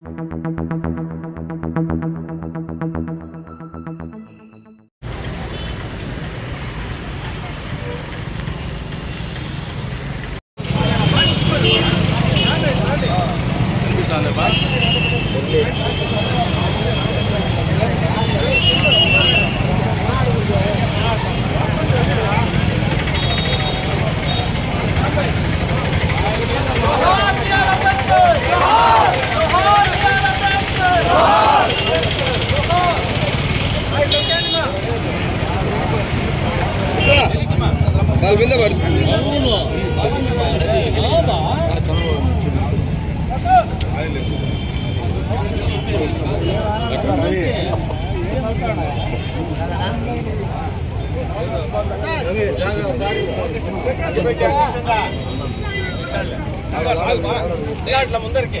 Thank you. వాళ్ళ మీద పడుతుంది అట్లా ముందరికి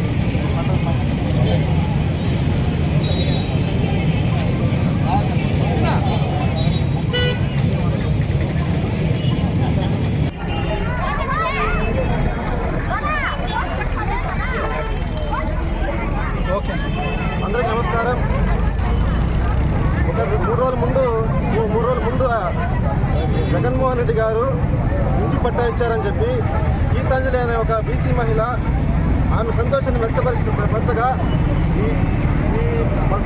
జగన్మోహన్ రెడ్డి గారు ఇంటి పట్టా ఇచ్చారని చెప్పి గీతాంజలి అనే ఒక బీసీ మహిళ ఆమె సంతోషాన్ని వ్యక్తపరిచిన పంచగా ఈ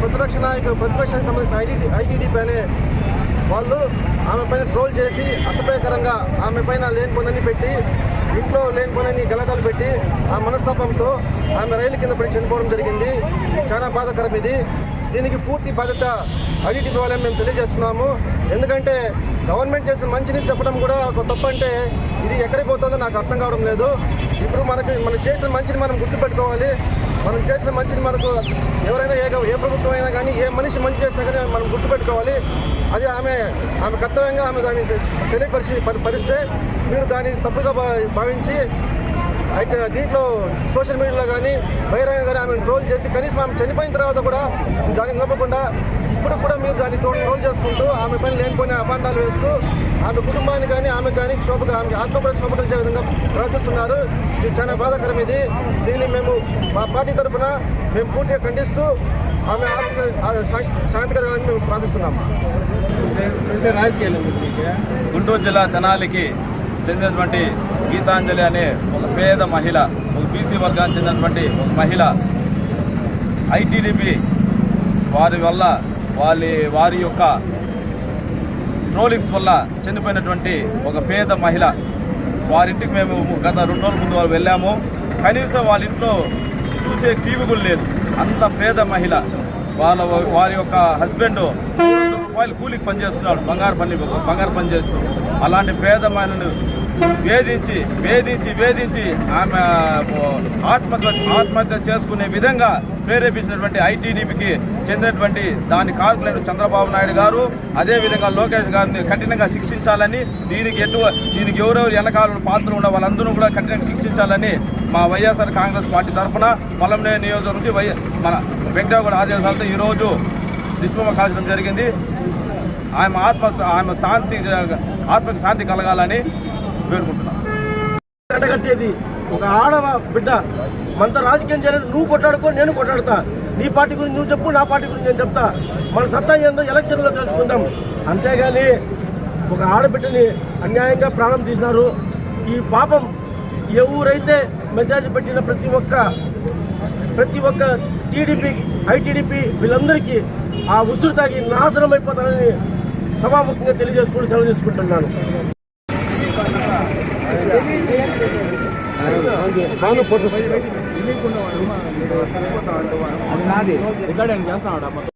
ప్రతిపక్ష నాయకులు ప్రతిపక్షానికి సంబంధించిన ఐడి ఐటీడీపీ అనే వాళ్ళు ఆమె పైన ట్రోల్ చేసి అసభ్యకరంగా ఆమె పైన లేని పనులని పెట్టి ఇంట్లో లేని పనులని గలటాలు పెట్టి ఆ మనస్తాపంతో ఆమె రైలు కింద పడి చనిపోవడం జరిగింది. చాలా బాధాకరం ఇది దీనికి పూర్తి బాధ్యత ఐడీటీపీ ద్వారా మేము తెలియజేస్తున్నాము. ఎందుకంటే గవర్నమెంట్ చేసిన మంచిని చెప్పడం కూడా ఒక తప్పు అంటే ఇది ఎక్కడికి పోతుందో నాకు అర్థం కావడం లేదు. ఇప్పుడు మనకి మనం చేసిన మంచిని మనం గుర్తుపెట్టుకోవాలి. మనం చేసిన మంచిని మనకు ఎవరైనా ఏ ఏ ప్రభుత్వం అయినా కానీ ఏ మనిషి మంచి చేసినా కానీ మనం గుర్తుపెట్టుకోవాలి. అది ఆమె ఆమె కర్తవ్యంగా ఆమె దాన్ని తెలియపరిచి పరి- పరిస్తే మీరు దాన్ని తప్పుగా భావించి అయితే దీంట్లో సోషల్ మీడియాలో కానీ బహిరంగ కానీ ఆమెను ట్రోల్ చేసి కనీసం ఆమె చనిపోయిన తర్వాత కూడా దాన్ని నిలపకుండా ఇప్పుడు కూడా మీరు దాన్ని ట్రోల్ ట్రోల్ చేసుకుంటూ ఆమె పని లేనిపోయిన అపాండాలు వేస్తూ ఆమె కుటుంబాన్ని కానీ ఆమె కానీ క్షోభగా ఆమె ఆత్మపడ క్షోభ కలిసే విధంగా ప్రవర్తిస్తున్నారు. ఇది చాలా బాధాకరం ఇది. దీన్ని మేము మా పార్టీ తరఫున మేము పూర్తిగా ఖండిస్తూ ఆమె ఆత్మ ఆ శాంతికరంగా మేము ప్రార్థిస్తున్నాము. గుంటూరు జిల్లా తెనాలికి చెందినటువంటి గీతాంజలి అనే ఒక పేద మహిళ ఒక బీసీ వర్గానికి చెందినటువంటి ఒక మహిళ ఐటీడీపీ వారి వల్ల వారి వారి యొక్క ట్రోలింగ్స్ వల్ల చనిపోయినటువంటి ఒక పేద మహిళ. వారింటికి మేము గత రెండు రోజుల ముందు వాళ్ళు వెళ్ళాము. కనీసం వాళ్ళ ఇంట్లో చూసే టీవీ కూడా లేదు. అంత పేద మహిళ. వాళ్ళ వారి యొక్క హస్బెండ్ రూపాయలు కూలికి పనిచేస్తున్నాడు. బంగారు పని బంగారు పని చేస్తూ. అలాంటి పేదమైన వేధించి వేధించి వేధించి ఆమె ఆత్మహత్య ఆత్మహత్య చేసుకునే విధంగా ప్రేరేపించినటువంటి ఐటీడీపీకి చెందినటువంటి దాని కారకులైన చంద్రబాబు నాయుడు గారు అదేవిధంగా లోకేష్ గారిని కఠినంగా శిక్షించాలని దీనికి ఎటు దీనికి ఎవరెవరు వెనకాల పాత్ర ఉన్న వాళ్ళందరూ కూడా కఠినంగా శిక్షించాలని మా వైఎస్ఆర్ కాంగ్రెస్ పార్టీ తరఫున పొలంనే నియోజకవర్గం నుంచి వై మన వెంకటగౌడ ఆదేశాలతో ఈరోజు నిష్పమ కాల్చడం జరిగింది. ఆమె ఆత్మ ఆమె శాంతి ఆత్మకి శాంతి కలగాలని వేడుకుంటున్నాను కట్టేది. ఒక ఆడ బిడ్డ మనతో రాజకీయం చేయాలని నువ్వు కొట్లాడుకో నేను కొట్లాడతా. నీ పార్టీ గురించి నువ్వు చెప్పు నా పార్టీ గురించి నేను చెప్తా. మన సత్తా ఏందో ఎలక్షన్లో తెలుసుకుందాం. అంతేగాని ఒక ఆడబిడ్డని అన్యాయంగా ప్రాణం తీసినారు. ఈ పాపం ఎవరైతే మెసేజ్ పెట్టిన ప్రతి ఒక్క ప్రతి ఒక్క టీడీపీ ఐటీడీపీ వీళ్ళందరికీ ఆ ఉసురు తాగి నాశనం అయిపోతారని సభాముఖంగా తెలియజేసుకుంటూ సెలవు తీసుకుంటున్నాను. రికార్డింగ్ చేస్తాడు